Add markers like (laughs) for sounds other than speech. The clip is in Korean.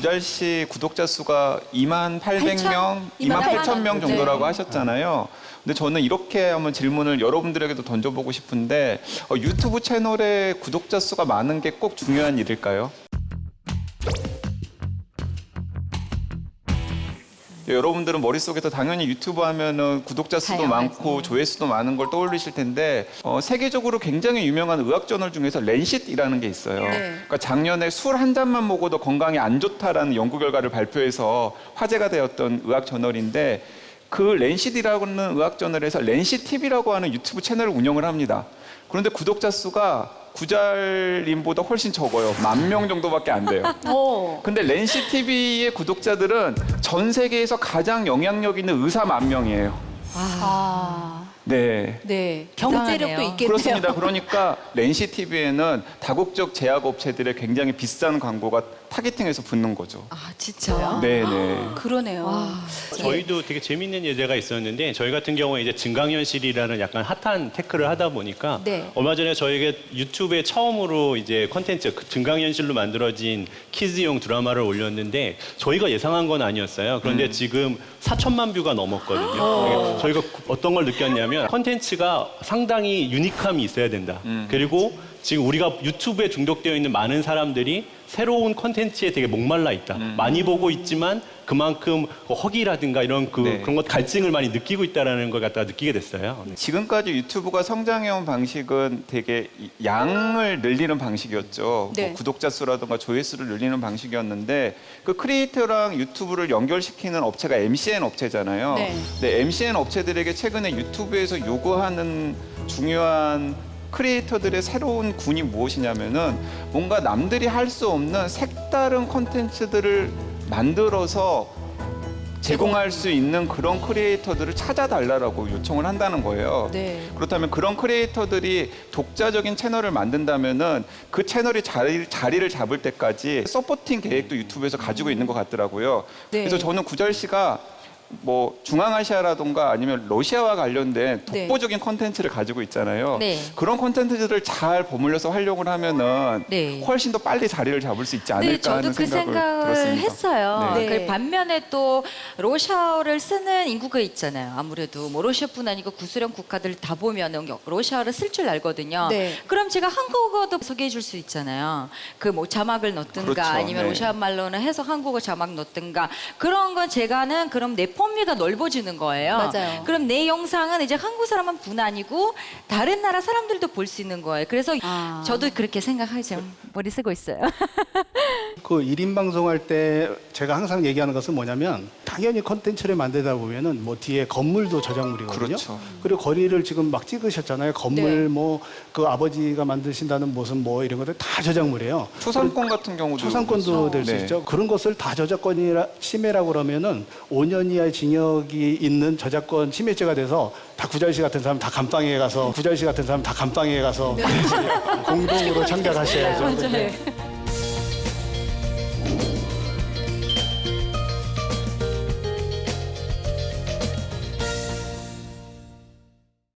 구잘씨 구독자 수가 2만 800명, 2만 8천 명 정도라고 하셨잖아요. 근데 저는 이렇게 한번 질문을 여러분들에게도 던져보고 싶은데 어, 유튜브 채널에 구독자 수가 많은 게 꼭 중요한 일일까요? 여러분들은 머릿속에서 당연히 유튜브 하면은 구독자 수도 다양하지. 많고 조회수도 많은 걸 떠올리실 텐데 어, 세계적으로 굉장히 유명한 의학 저널 중에서 렌싯이라는 게 있어요. 그러니까 작년에 술 한 잔만 먹어도 건강에 안 좋다라는 연구 결과를 발표해서 화제가 되었던 의학 저널인데 그 렌싯이라는 의학 저널에서 렌시 TV라고 하는 유튜브 채널을 운영을 합니다. 그런데 구독자 수가 구잘님보다 훨씬 적어요. 만 명 정도밖에 안 돼요. 오. 근데 렌시 TV의 구독자들은 전 세계에서 가장 영향력 있는 의사 만 명이에요. 아. 네. 네. 경제력도. 있겠네요. 그렇습니다. 그러니까 렌시 TV에는 다국적 제약 업체들의 굉장히 비싼 광고가 타겟팅해서 붙는 거죠. 아, 진짜요? 네, 네. 그러네요. 저희도 되게 재밌는 예제가 있었는데 저희 같은 경우에 이제 증강현실이라는 약간 핫한 테크를 하다 보니까 네. 얼마 전에 저에게 유튜브에 처음으로 이제 컨텐츠 그 증강현실로 만들어진 키즈용 드라마를 올렸는데 저희가 예상한 건 아니었어요. 그런데 지금 4천만 뷰가 넘었거든요. 저희가 어떤 걸 느꼈냐면 컨텐츠가 상당히 유니크함이 있어야 된다. 그리고 지금 우리가 유튜브에 중독되어 있는 많은 사람들이 새로운 컨텐츠에 되게 목말라 있다. 많이 보고 있지만 그만큼 뭐 허기라든가 이런 그 네. 그런 것 갈증을 많이 느끼고 있다라는 걸 갖다가 느끼게 됐어요. 네. 지금까지 유튜브가 성장해온 방식은 되게 이- 양을 늘리는 방식이었죠. 네. 뭐 구독자 수라든가 조회수를 늘리는 방식이었는데 그 크리에이터랑 유튜브를 연결시키는 업체가 MCN 업체잖아요. 네. 근데 MCN 업체들에게 최근에 유튜브에서 요구하는 중요한 크리에이터들의 새로운 군이 무엇이냐면은 뭔가 남들이 할 수 없는 색다른 콘텐츠들을 만들어서 제공할 수 있는 그런 크리에이터들을 찾아달라고 요청을 한다는 거예요. 네. 그렇다면 그런 크리에이터들이 독자적인 채널을 만든다면은 그 채널이 자리, 자리를 잡을 때까지 서포팅 계획도 유튜브에서 가지고 있는 것 같더라고요. 네. 그래서 저는 구절 씨가 뭐 중앙아시아라던가 아니면 러시아와 관련된 네. 독보적인 컨텐츠를 가지고 있잖아요. 네. 그런 컨텐츠들을 잘 버무려서 활용을 하면은 네. 훨씬 더 빨리 자리를 잡을 수 있지 않을까 네, 저도 하는 그 생각을 생각을 들었습니다. 했어요. 네. 그 반면에 또 러시아어를 쓰는 인구가 있잖아요. 아무래도 뭐 러시아뿐 아니고 구소련 국가들 다 보면은 러시아어를 쓸 줄 알거든요. 네. 그럼 제가 한국어도 소개해 줄 수 있잖아요. 그 뭐 자막을 넣든가 그렇죠. 아니면 네. 러시아 말로는 해서 한국어 자막 넣든가 그런 건 제가는 그럼 내 범위가 넓어지는 거예요. 맞아요. 그럼 내 영상은 이제 한국 사람만 분 아니고 다른 나라 사람들도 볼 수 있는 거예요. 그래서 아. 저도 그렇게 생각하죠. 머리 쓰고 있어요. (laughs) 그 1인 방송할 때 제가 항상 얘기하는 것은 뭐냐면 당연히 컨텐츠를 만들다 보면은 뭐 뒤에 건물도 저작물이거든요. 그렇죠. 리고 거리를 지금 막 찍으셨잖아요. 건물 네. 뭐그 아버지가 만드신다는 모습 뭐 이런 것들 다 저작물이에요. 초상권 같은 경우도 초상권도 될 수 네. 있죠. 그런 것을 다 저작권이라 침해라고 그러면은 5년 이하의 징역이 있는 저작권 침해죄가 돼서 다 구잘씨 같은 사람 다 감방에 가서 구잘씨 같은 사람 다 감방에 가서 공동으로 (laughs) 참가하셔야죠. 네.